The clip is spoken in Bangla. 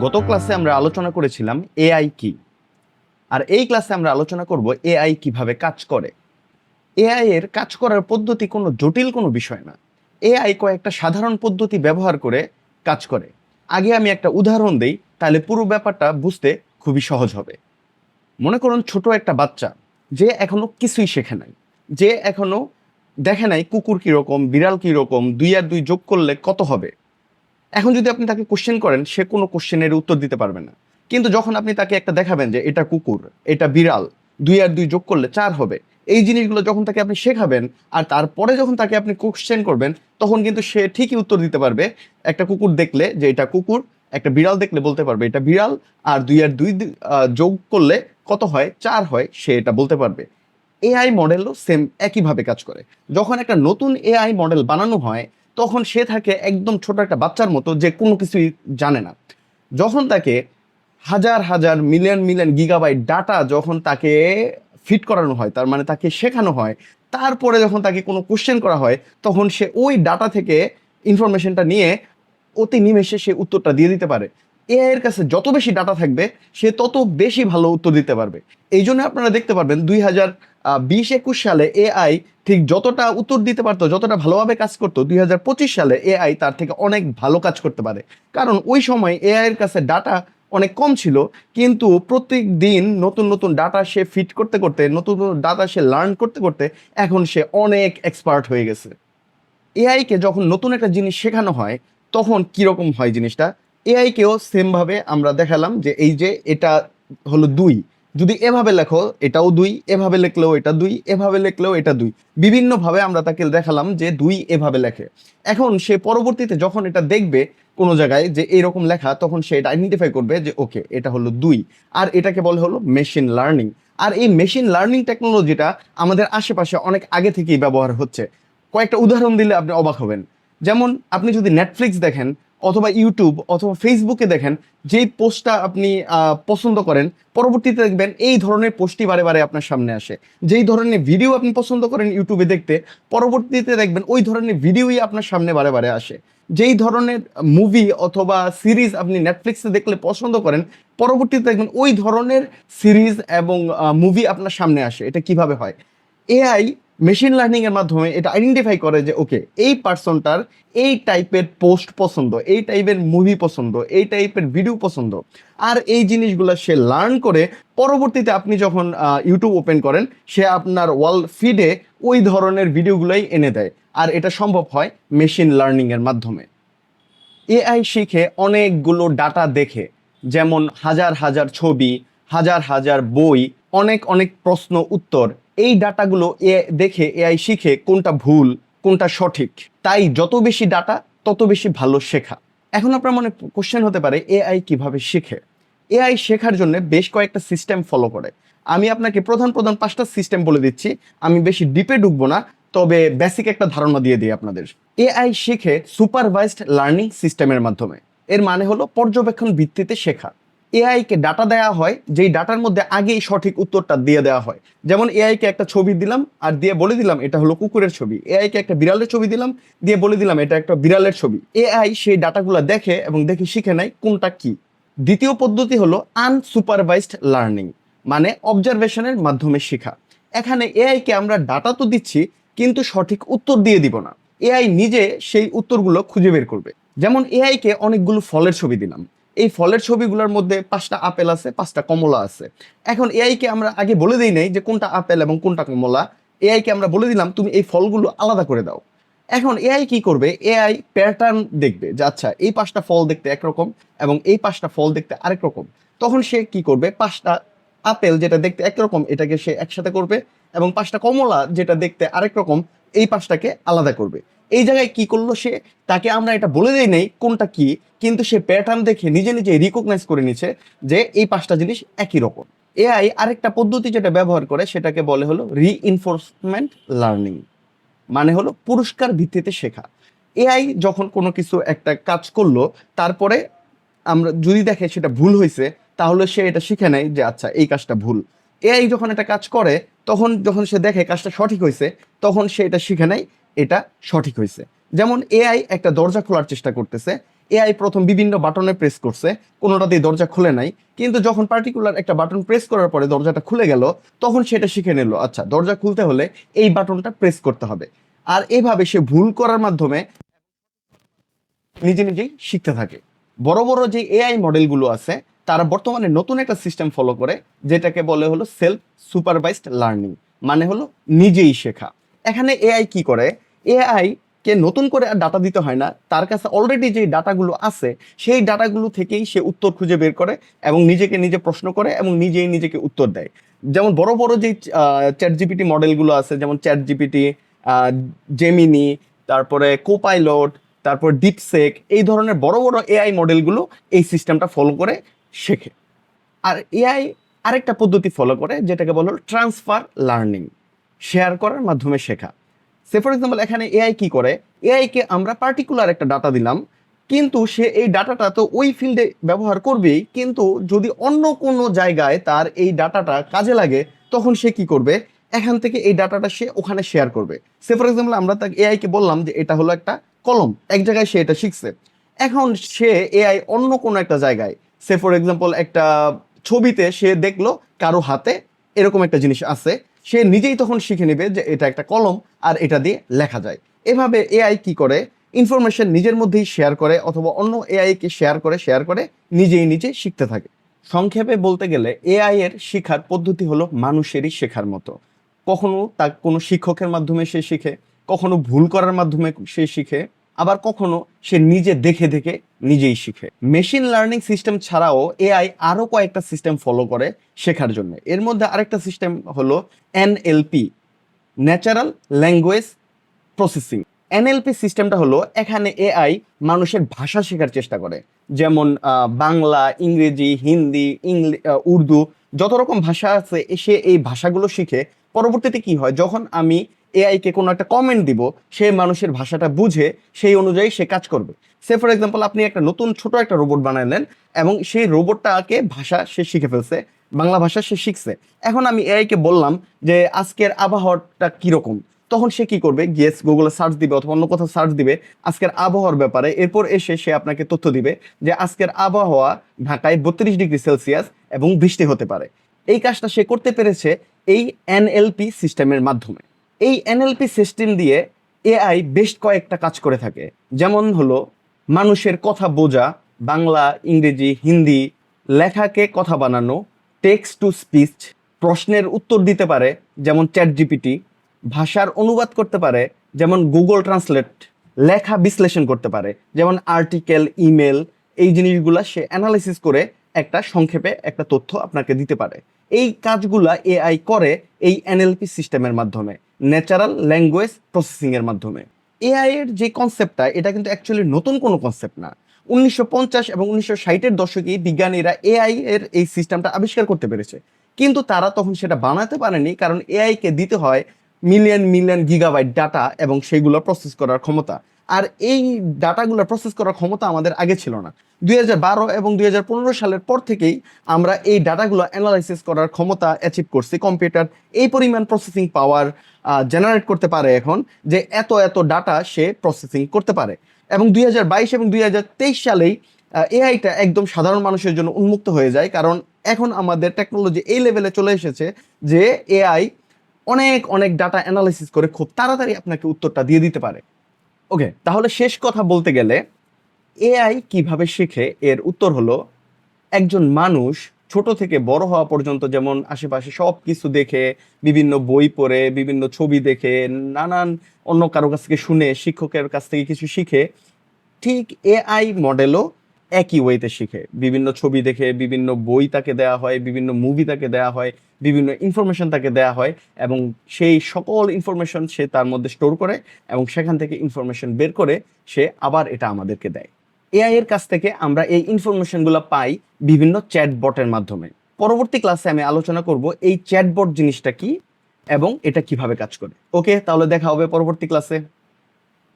গত ক্লাসে আমরা আলোচনা করেছিলাম এআই কি। আর এই ক্লাসে আমরা আলোচনা করব এআই কীভাবে কাজ করে। এআই এর কাজ করার পদ্ধতি কোনো জটিল কোনো বিষয় না। এআই কয়েকটা সাধারণ পদ্ধতি ব্যবহার করে কাজ করে। আগে আমি একটা উদাহরণ দেই, তাহলে পুরো ব্যাপারটা বুঝতে খুবই সহজ হবে। মনে করুন ছোট একটা বাচ্চা, যে এখনও কিছুই শেখে নাই। যে এখনও দেখে নাই কুকুর কীরকম, বিড়াল কীরকম, দুই আর দুই যোগ করলে কত হবে? এখন যদি আপনি তাকে কোশ্চেন করেন, সে কোনো কোশ্চেনের উত্তর দিতে পারবে না। কিন্তু যখন আপনি তাকে একটা দেখাবেন যে এটা কুকুর, এটা বিড়াল, দুই আর দুই যোগ করলে চার হবে। এই জিনিসগুলো যখন তাকে আপনি শেখাবেন, আর তারপরে যখন তাকে আপনি কোশ্চেন করবেন, তখন কিন্তু সে ঠিকই উত্তর দিতে পারবে। একটা কুকুর দেখলে যে এটা কুকুর, একটা বিড়াল দেখলে বলতে পারবে এটা বিড়াল, আর দুই আর দুই যোগ করলে কত হয়? চার হয়, সে এটা বলতে পারবে। এআই মডেলও সেম একইভাবে কাজ করে। যখন একটা নতুন এআই মডেল বানানো হয় তখন সে থাকে একদম ছোট একটা বাচ্চার মতো যে কোনো কিছুই জানে না। যখন তাকে হাজার হাজার, মিলিয়ন মিলিয়ন গিগাবাইট ডাটা যখন তাকে ফিট করানো হয়, তার মানে তাকে শেখানো হয়, তারপরে যখন তাকে কোনো কোশ্চেন করা হয়, তখন সে ওই ডাটা থেকে ইনফরমেশনটা নিয়ে অতি নিমেষে সে উত্তরটা দিয়ে দিতে পারে। এআই এর কাছে যত বেশি ডাটা থাকবে, সে তত বেশি ভালো উত্তর দিতে পারবে। এই জন্য আপনারা দেখতে পারবেন দুই হাজার বিশ একুশ সালে এআই ঠিক যতটা উত্তর দিতে পারতো, যতটা ভালোভাবে কাজ করতো, দুই হাজার পঁচিশ সালে এআই তার থেকে অনেক ভালো কাজ করতে পারে। কারণ ওই সময় এআই এর কাছে ডাটা অনেক কম ছিল, কিন্তু প্রত্যেক দিন নতুন নতুন ডাটা সে ফিট করতে করতে, নতুন নতুন ডাটা সে লার্ন করতে করতে এখন সে অনেক এক্সপার্ট হয়ে গেছে। এআইকে যখন নতুন একটা জিনিস শেখানো হয়, তখন কীরকম হয় জিনিসটা? এআইকেও সেমভাবে আমরা দেখালাম যে এই যে এটা হলো দুই। যদি এভাবে লেখো, এটাও দুই, এভাবে লিখলেও এটা দুই, এভাবে লিখলেও এটা দুই। বিভিন্নভাবে আমরা তাকে দেখালাম যে দুই এভাবে লেখে। এখন সে পরবর্তীতে যখন এটা দেখবে কোনো জায়গায় যে এরকম লেখা, তখন সে এটা আইডেন্টিফাই করবে যে ওকে এটা হলো দুই। আর এটাকে বলে হলো মেশিন লার্নিং আর এই মেশিন লার্নিং টেকনোলজিটা আমাদের আশেপাশে অনেক আগে থেকেই ব্যবহার হচ্ছে। কয়েকটা উদাহরণ দিলে আপনি অবাক হবেন। যেমন আপনি যদি নেটফ্লিক্স দেখেন অথবা ইউটিউব অথবা ফেসবুকে দেখেন, যেই পোস্টটা আপনি পছন্দ করেন, পরবর্তীতে দেখবেন এই ধরনের পোস্টই বারে বারে আপনার সামনে আসে। যেই ধরনের ভিডিও আপনি পছন্দ করেন ইউটিউবে দেখতে, পরবর্তীতে দেখবেন ওই ধরনের ভিডিওই আপনার সামনে বারে বারে আসে। যেই ধরনের মুভি অথবা সিরিজ আপনি নেটফ্লিক্সে দেখলে পছন্দ করেন, পরবর্তীতে দেখবেন ওই ধরনের সিরিজ এবং মুভি আপনার সামনে আসে। এটা কীভাবে হয়? এআই মেশিন লার্নিং এর মাধ্যমে এটা আইডেন্টিফাই করে যে ওকে এই পার্সনটার এই টাইপের পোস্ট পছন্দ, এই টাইপের মুভি পছন্দ, এই টাইপের ভিডিও পছন্দ। আর এই জিনিসগুলো সে লার্ন করে পরবর্তীতে আপনি যখন ইউটিউব ওপেন করেন, সে আপনার ওয়াল ফিডে ওই ধরনের ভিডিওগুলোই এনে দেয়। আর এটা সম্ভব হয় মেশিন লার্নিং এর মাধ্যমে। এআই শিখে অনেকগুলো ডাটা দেখে, যেমন হাজার হাজার ছবি, হাজার হাজার বই, অনেক অনেক প্রশ্ন উত্তর এই ডাটাগুলো এ দেখে এআই শিখে কোনটা ভুল, কোনটা সঠিক। তাই যত বেশি ডাটা, তত বেশি ভালো শেখা। এখন আপনার মনে কোশ্চেন হতে পারে, এআই কীভাবে শেখে? এআই শেখার জন্য বেশ কয়েকটা সিস্টেম ফলো করে। আমি আপনাকে প্রধান প্রধান পাঁচটা সিস্টেম বলে দিচ্ছি। আমি বেশি ডিপে ঢুকবো না, তবে বেসিক একটা ধারণা দিয়ে দিই আপনাদের। এআই শেখে সুপারভাইজড লার্নিং সিস্টেমের মাধ্যমে। এর মানে হলো পর্যবেক্ষণ ভিত্তিতে শেখা। এআই কে ডাটা দেওয়া হয়, যেই ডাটার মধ্যে আগেই সঠিক উত্তরটা দিয়ে দেওয়া হয়। যেমন এআই কে একটা ছবি দিলাম আর দিয়ে বলে দিলাম এটা হলো কুকুরের ছবি। এআই কে একটা বিড়ালের ছবি দিলাম, দিয়ে বলে দিলাম এটা একটা বিড়ালের ছবি। এআই সেই ডাটাগুলো দেখে এবং দেখে শিখে নেয় কোনটা কি। দ্বিতীয় পদ্ধতি হলো আনসুপারভাইজড লার্নিং মানে অবজারভেশনের মাধ্যমে শেখা। এখানে এআই কে আমরা ডাটা তো দিচ্ছি, কিন্তু সঠিক উত্তর দিয়ে দিব না। এআই নিজে সেই উত্তরগুলো খুঁজে বের করবে। যেমন এআই কে অনেকগুলো ফলের ছবি দিলাম। এই ফলের ছবিগুলোর মধ্যে পাঁচটা আপেল আছে, পাঁচটা কমলা আছে। এখন এআই কে আমরা আগে বলে দিই নাই যে কোনটা আপেল এবং কোনটা কমলা। এআই কে আমরা বলে দিলাম, তুমি এই ফলগুলো আলাদা করে দাও। এখন এআই কি করবে? এআই প্যাটার্ন দেখবে যে আচ্ছা এই পাঁচটা ফল দেখতে একরকম এবং এই পাঁচটা ফল দেখতে আরেক রকম। তখন সে কি করবে? পাঁচটা আপেল যেটা দেখতে একরকম, এটাকে সে একসাথে করবে এবং পাঁচটা কমলা যেটা দেখতে আরেক রকম, এই পাঁচটাকে আলাদা করবে। এই জায়গায় কি করল সে? তাকে আমরা এটা বলে দেই নেই কোনটা কি, কিন্তু সে প্যাটার্ন দেখে নিজে নিজে রিকগনাইজ করে নিচ্ছে যে এই পাঁচটা জিনিস একই রকম। এআই আরেকটা পদ্ধতি যেটা ব্যবহার করে সেটাকে বলে হলো রিইনফোর্সমেন্ট লার্নিং মানে হলো পুরস্কার ভিত্তিতে শেখা। এআই যখন কোনো কিছু একটা কাজ করল, তারপরে আমরা যদি দেখে সেটা ভুল হয়েছে তাহলে সে এটা শিখে নেয় যে আচ্ছা এই কাজটা ভুল। এআই যখন একটা কাজ করে, তখন যখন সে দেখে কাজটা সঠিক হয়েছে তখন সে এটা শিখে নেয় এটা সঠিক হয়েছে। যেমন এআই একটা দরজা খোলার চেষ্টা করতেছে। এআই প্রথম বিভিন্ন বাটনে প্রেস করছে। কোনোটাতেই দরজা খুলে নাই। কিন্তু যখন পার্টিকুলার একটা বাটন প্রেস করার পরে দরজাটা খুলে গেল, তখন সেটা শিখে নিল আচ্ছা দরজা খুলতে হলে এই বাটনটা প্রেস করতে হবে। আর এভাবে সে ভুল করার মাধ্যমে নিজে নিজেই শিখতে থাকে। বড় বড় যে এআই মডেলগুলো আছে, তারা বর্তমানে নতুন একটা সিস্টেম ফলো করে, যেটাকে বলে হলো সেলফ সুপারভাইজড লার্নিং মানে হলো নিজেই শেখা। এখানে এআই কি করে? এআই কে নতুন করে আর ডাটা দিতে হয় না, তার কাছে অলরেডি যে ডাটাগুলো আছে, সেই ডাটাগুলো থেকেই সে উত্তর খুঁজে বের করে এবং নিজেকে নিজে প্রশ্ন করে এবং নিজেই নিজেকে উত্তর দেয়। যেমন বড় বড় যে চ্যাট জিপিটি মডেলগুলো আছে, যেমন চ্যাট জিপিটি জেমিনি তারপরে কোপাইলট তারপর ডিপসেক এই ধরনের বড় বড় এআই মডেলগুলো এই সিস্টেমটা ফলো করে শেখে। আর এআই আরেকটা পদ্ধতি ফলো করে, যেটাকে বলো ট্রান্সফার লার্নিং শেয়ার করার মাধ্যমে শেখা। সে ফর এক্সাম্পল এখানে এআই কি করে? এআইকে আমরা পার্টিকুলার একটা ডাটা দিলাম, কিন্তু সে এই ডাটাটা তো ওই ফিল্ডে ব্যবহার করবেই, কিন্তু যদি অন্য কোনো জায়গায় তার এই ডাটাটা কাজে লাগে, তখন সে কি করবে? এখান থেকে এই ডাটাটা সে ওখানে শেয়ার করবে। সে ফর এক্সাম্পল আমরা তাকে এআইকে বললাম যে এটা হলো একটা কলম, এক জায়গায় সে এটা শিখছে। এখন সে এআই অন্য কোনো একটা জায়গায়, সে ফর এক্সাম্পল একটা ছবিতে সে দেখল কারও হাতে এরকম একটা জিনিস আছে সে নিজেই তখন শিখে নেবে যে এটা একটা কলম আর এটা দিয়ে লেখা যায়। এভাবে এআই কি করে? ইনফরমেশন নিজের মধ্যেই শেয়ার করে অথবা অন্য এআই কে শেয়ার করে শেয়ার করে নিজেই নিজে শিখতে থাকে। সংক্ষেপে বলতে গেলে এআই এর শিখার পদ্ধতি হলো মানুষেরই শেখার মতো। কখনো তার কোনো শিক্ষকের মাধ্যমে সে শিখে, কখনো ভুল করার মাধ্যমে সে শিখে আবার কখনো সে নিজে দেখে দেখে নিজেই শিখে। মেশিন লার্নিং সিস্টেম ছাড়াও এআই আরও কয়েকটা সিস্টেম ফলো করে শেখার জন্য। এর মধ্যে আরেকটা সিস্টেম হলো NLP natural language processing NLP সিস্টেমটা হলো এখানে এআই মানুষের ভাষা শেখার চেষ্টা করে। যেমন বাংলা, ইংরেজি, হিন্দি উর্দু, যত রকম ভাষা আছে সে এই ভাষাগুলো শিখে। পরবর্তীতে কি হয়? যখন আমি এআই কে কোনো একটা কমেন্ট দিব, সে মানুষের ভাষাটা বুঝে সেই অনুযায়ী সে কাজ করবে। সে ফর এক্সাম্পল আপনি একটা নতুন ছোট একটা রোবট বানালেন এবং সেই রোবটটাকে ভাষা সে শিখে ফেলছে, বাংলা ভাষা সে শিখছে। এখন আমি এআই কে বললাম যে, আজকের আবহাওয়াটা কীরকম? তখন সে কি করবে? গিয়েস গুগলে সার্চ দিবে অথবা অন্য কোথাও সার্চ দিবে আজকের আবহাওয়ার ব্যাপারে। এরপর এসে সে আপনাকে তথ্য দিবে যে, আজকের আবহাওয়া ঢাকায় বত্রিশ ডিগ্রি সেলসিয়াস এবং বৃষ্টি হতে পারে। এই কাজটা সে করতে পেরেছে এই এনএলপি সিস্টেমের মাধ্যমে। এই এনএলপি সিস্টেম দিয়ে এআই বেশ কয়েকটা কাজ করে থাকে। যেমন হলো, মানুষের কথা বোঝা, বাংলা, ইংরেজি, হিন্দি, লেখাকে কথা বানানো টেক্সট টু স্পিচ প্রশ্নের উত্তর দিতে পারে, যেমন চ্যাট জিপিটি ভাষার অনুবাদ করতে পারে, যেমন গুগল ট্রান্সলেট লেখা বিশ্লেষণ করতে পারে, যেমন আর্টিকেল ইমেল এই জিনিসগুলা সে অ্যানালাইসিস করে একটা সংক্ষেপে একটা তথ্য আপনাকে দিতে পারে। এই কাজগুলা এআই করে এই এনএলপি সিস্টেমের মাধ্যমে। ন্যাচারাল ল্যাঙ্গুয়েজ প্রসেসিংয়ের মাধ্যমে। এআই এর যে কনসেপ্টটা এটা কিন্তু অ্যাকচুয়ালি নতুন কোনো কনসেপ্ট না। উনিশশো পঞ্চাশ এবং উনিশশো ষাটের দশকে বিজ্ঞানীরা এআই এর এই সিস্টেমটা আবিষ্কার করতে পেরেছে। কিন্তু তারা তখন সেটা বানাতে পারেনি কারণ এআইকে দিতে হয় মিলিয়ন মিলিয়ন গিগাবাইট ডাটা এবং সেগুলো প্রসেস করার ক্ষমতা। আর এই ডাটাগুলো প্রসেস করার ক্ষমতা আমাদের আগে ছিল না। দুই হাজার বারো এবং দুই হাজার পনেরো সালের পর থেকেই আমরা এই ডাটাগুলো অ্যানালাইসিস করার ক্ষমতা অ্যাচিভ করছি। কম্পিউটার এই পরিমাণ প্রসেসিং পাওয়ার জেনারেট করতে পারে এখন যে এত এত ডাটা সে প্রসেসিং করতে পারে। এবং দুই হাজার বাইশ এবং দুই হাজার তেইশ সালেই এআইটা একদম সাধারণ মানুষের জন্য উন্মুক্ত হয়ে যায়। কারণ এখন আমাদের টেকনোলজি এই লেভেলে চলে এসেছে যে এআই অনেক অনেক ডাটা অ্যানালাইসিস করে খুব তাড়াতাড়ি আপনাকে উত্তরটা দিয়ে দিতে পারে। ওকে তাহলে শেষ কথা বলতে গেলে এআই কীভাবে শেখে? এর উত্তর হলো, একজন মানুষ ছোট থেকে বড় হওয়া পর্যন্ত যেমন আশেপাশে সব কিছু দেখে, বিভিন্ন বই পড়ে, বিভিন্ন ছবি দেখে, নানান অন্য কারও কাছ থেকে শুনে, শিক্ষকের কাছ থেকে কিছু শিখে, ঠিক এআই মডেলও একই ওয়েতে শিখে। বিভিন্ন ছবি দেখে, বিভিন্ন বই তাকে দেওয়া হয়, বিভিন্ন মুভি তাকে দেওয়া হয়, বিভিন্ন ইনফরমেশন তাকে দেওয়া হয় এবং সেই সকল ইনফরমেশন সে তার মধ্যে স্টোর করে এবং সেখান থেকে ইনফরমেশন বের করে সে আবার এটা আমাদেরকে দেয়। এআই এর কাছ থেকে আমরা এই ইনফরমেশনগুলো পাই বিভিন্ন চ্যাটবটের মাধ্যমে। পরবর্তী ক্লাসে আমি আলোচনা করব এই চ্যাটবট জিনিসটা কি এবং এটা কীভাবে কাজ করে। ওকে তাহলে দেখা হবে পরবর্তী ক্লাসে